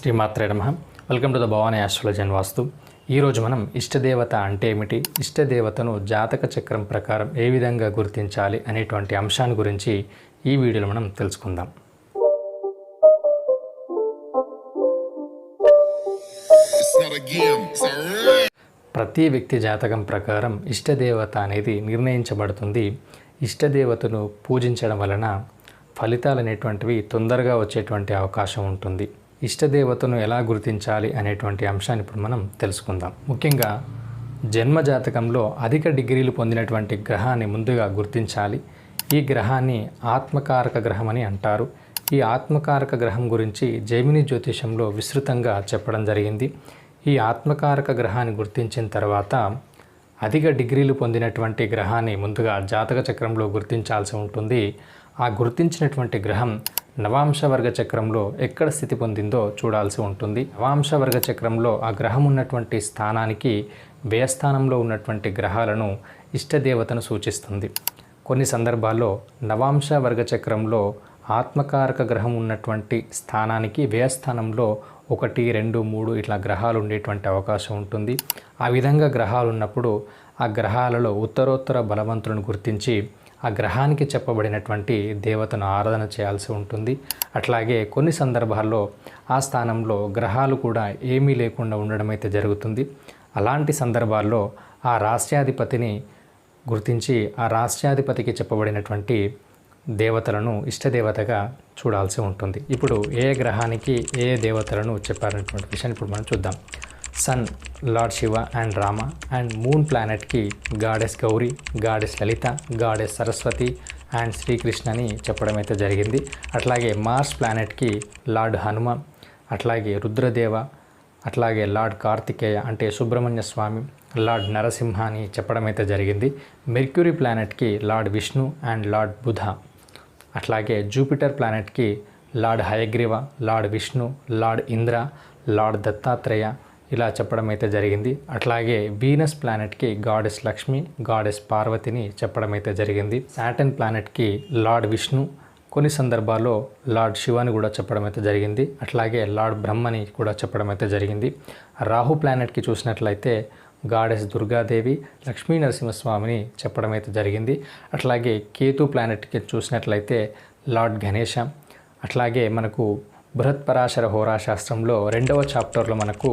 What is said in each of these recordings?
శ్రీమాత్రే నమ. Welcome to the Bhavani astrology and vastu ఈరోజు మనం ఇష్టదేవత అంటే ఏమిటి? ఇష్టదేవతను జాతక చక్రం ప్రకారం ఏ విధంగా గుర్తించాలి అనేటువంటి అంశాన్ని గురించి ఈ వీడియోలో మనం తెలుసుకుందాం. ప్రతి వ్యక్తి జాతకం ప్రకారం ఇష్టదేవత అనేది నిర్ణయించబడుతుంది. ఇష్టదేవతను పూజించడం వలన ఫలితాలు అనేటువంటివి తొందరగా వచ్చేటువంటి అవకాశం ఉంటుంది. ఇష్టదేవతను ఎలా గుర్తించాలి అనేటువంటి అంశాన్ని ఇప్పుడు మనం తెలుసుకుందాం. ముఖ్యంగా జన్మ జాతకంలో అధిక డిగ్రీలు పొందినటువంటి గ్రహాన్ని ముందుగా గుర్తించాలి. ఈ గ్రహాన్ని ఆత్మకారక గ్రహం అని అంటారు. ఈ ఆత్మకారక గ్రహం గురించి జైమిని జ్యోతిషంలో విస్తృతంగా చెప్పడం జరిగింది. ఈ ఆత్మకారక గ్రహాన్ని గుర్తించిన తర్వాత అధిక డిగ్రీలు పొందినటువంటి గ్రహాన్ని ముందుగా జాతక చక్రంలో గుర్తించాల్సి ఉంటుంది. ఆ గుర్తించినటువంటి గ్రహం నవాంశ వర్గ చక్రంలో ఎక్కడ స్థితి పొందిందో చూడాల్సి ఉంటుంది. నవాంశ వర్గ చక్రంలో ఆ గ్రహం ఉన్నటువంటి స్థానానికి వ్యయస్థానంలో ఉన్నటువంటి గ్రహాలను ఇష్టదేవతను సూచిస్తుంది. కొన్ని సందర్భాల్లో నవాంశ వర్గ చక్రంలో ఆత్మకారక గ్రహం ఉన్నటువంటి స్థానానికి వ్యయస్థానంలో ఒకటి రెండు మూడు ఇట్లా గ్రహాలు ఉండేటువంటి అవకాశం ఉంటుంది. ఆ విధంగా గ్రహాలు ఉన్నప్పుడు ఆ గ్రహాలలో ఉత్తరోత్తర బలవంతులను గుర్తించి ఆ గ్రహానికి చెప్పబడినటువంటి దేవతను ఆరాధన చేయాల్సి ఉంటుంది. అట్లాగే కొన్ని సందర్భాల్లో ఆ స్థానంలో గ్రహాలు కూడా ఏమీ లేకుండా ఉండడం అయితే జరుగుతుంది. అలాంటి సందర్భాల్లో ఆ రాష్ట్రాధిపతిని గుర్తించి ఆ రాష్ట్రాధిపతికి చెప్పబడినటువంటి దేవతలను ఇష్టదేవతగా చూడాల్సి ఉంటుంది. ఇప్పుడు ఏ గ్రహానికి ఏ దేవతలను చెప్పారనేటువంటి విషయాన్ని ఇప్పుడు మనం చూద్దాం. Sun lord Shiva and Rama and moon ప్లానెట్కి goddess Gauri goddess Lalita goddess Saraswati and Sri Krishna అని చెప్పడం అయితే జరిగింది. అట్లాగే మార్స్ ప్లానెట్కి లార్డ్ హనుమ అట్లాగే రుద్రదేవ అట్లాగే లార్డ్ కార్తికేయ అంటే సుబ్రహ్మణ్య స్వామి లార్డ్ నరసింహ అని చెప్పడం అయితే జరిగింది. Mercury ప్లానెట్కి lord Vishnu and lord Budha అట్లాగే Jupiter ప్లానెట్కి lord Hayagriva lord Vishnu lord Indra lord Dattatreya ఇలా చెప్పడం అయితే జరిగింది. అట్లాగే వీనస్ ప్లానెట్కి గాడెస్ లక్ష్మి గాడెస్ పార్వతిని చెప్పడం అయితే జరిగింది. సాటన్ ప్లానెట్కి లార్డ్ విష్ణు కొన్ని సందర్భాల్లో లార్డ్ శివాని కూడా చెప్పడం అయితే జరిగింది. అట్లాగే లార్డ్ బ్రహ్మని కూడా చెప్పడం అయితే జరిగింది. రాహు ప్లానెట్కి చూసినట్లయితే గాడెస్ దుర్గాదేవి లక్ష్మీ నరసింహస్వామిని చెప్పడం అయితే జరిగింది. అట్లాగే కేతు ప్లానెట్కి చూసినట్లయితే లార్డ్ గణేశ అట్లాగే మనకు బృహత్పరాశర హోరా హోరాశాస్త్రంలో రెండవ చాప్టర్లో మనకు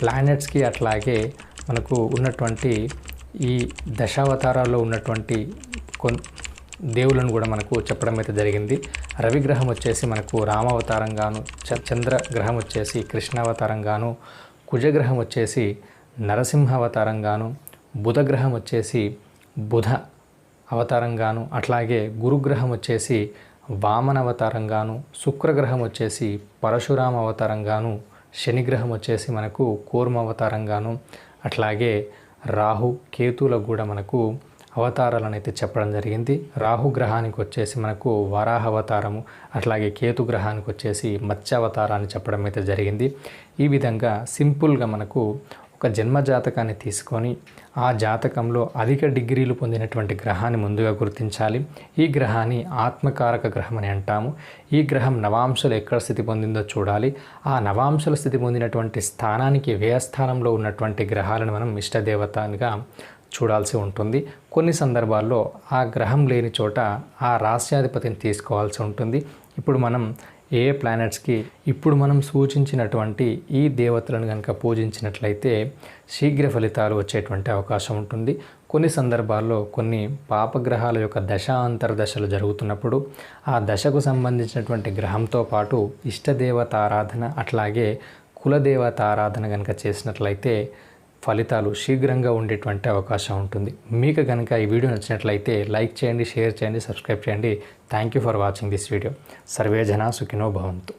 ప్లానెట్స్కి అట్లాగే మనకు ఉన్నటువంటి ఈ దశావతారాల్లో ఉన్నటువంటి కొన్ దేవులను కూడా మనకు చెప్పడం అయితే జరిగింది. రవిగ్రహం వచ్చేసి మనకు రామావతారంగాను చ చంద్రగ్రహం వచ్చేసి కృష్ణావతారంగాను కుజగ్రహం వచ్చేసి నరసింహావతారంగాను బుధగ్రహం వచ్చేసి బుధ అవతారంగాను అట్లాగే గురుగ్రహం వచ్చేసి వామన అవతారంగాను శుక్రగ్రహం వచ్చేసి పరశురామ అవతారంగాను శనిగ్రహం వచ్చేసి మనకు కూర్మ అవతారంగాను అట్లాగే రాహు కేతులకు కూడా మనకు అవతారాలను అయితే చెప్పడం జరిగింది. రాహు గ్రహానికి వచ్చేసి మనకు వరాహ అవతారము అట్లాగే కేతు గ్రహానికి వచ్చేసి మత్స్య అవతారాన్ని చెప్పడం అయితే జరిగింది. ఈ విధంగా సింపుల్గా మనకు ఒక జన్మ జాతకాన్ని తీసుకొని ఆ జాతకంలో అధిక డిగ్రీలు పొందినటువంటి గ్రహాన్ని ముందుగా గుర్తించాలి. ఈ గ్రహాన్ని ఆత్మకారక గ్రహం అని అంటాము. ఈ గ్రహం నవాంశలు ఎక్కడ స్థితి పొందిందో చూడాలి. ఆ నవాంశల స్థితి పొందినటువంటి స్థానానికి వ్యయస్థానంలో ఉన్నటువంటి గ్రహాలను మనం ఇష్టదేవతగా చూడాల్సి ఉంటుంది. కొన్ని సందర్భాల్లో ఆ గ్రహం లేని చోట ఆ రాశ్యాధిపతిని తీసుకోవాల్సి ఉంటుంది. ఇప్పుడు మనం ఏ ప్లానెట్స్కి ఇప్పుడు మనం సూచించినటువంటి ఈ దేవతలను కనుక పూజించినట్లయితే శీఘ్ర ఫలితాలు వచ్చేటువంటి అవకాశం ఉంటుంది. కొన్ని సందర్భాల్లో కొన్ని పాపగ్రహాల యొక్క దశాంతర దశలు జరుగుతున్నప్పుడు ఆ దశకు సంబంధించినటువంటి గ్రహంతో పాటు ఇష్టదేవత ఆరాధన అట్లాగే కులదేవత ఆరాధన కనుక చేసినట్లయితే ఫలితాలు శీఘ్రంగా ఉండేటువంటి అవకాశం ఉంటుంది. మీకు కనుక ఈ వీడియో నచ్చినట్లయితే లైక్ చేయండి షేర్ చేయండి సబ్స్క్రైబ్ చేయండి. Thank you for watching this video survey జనా సుఖినో భవంతు.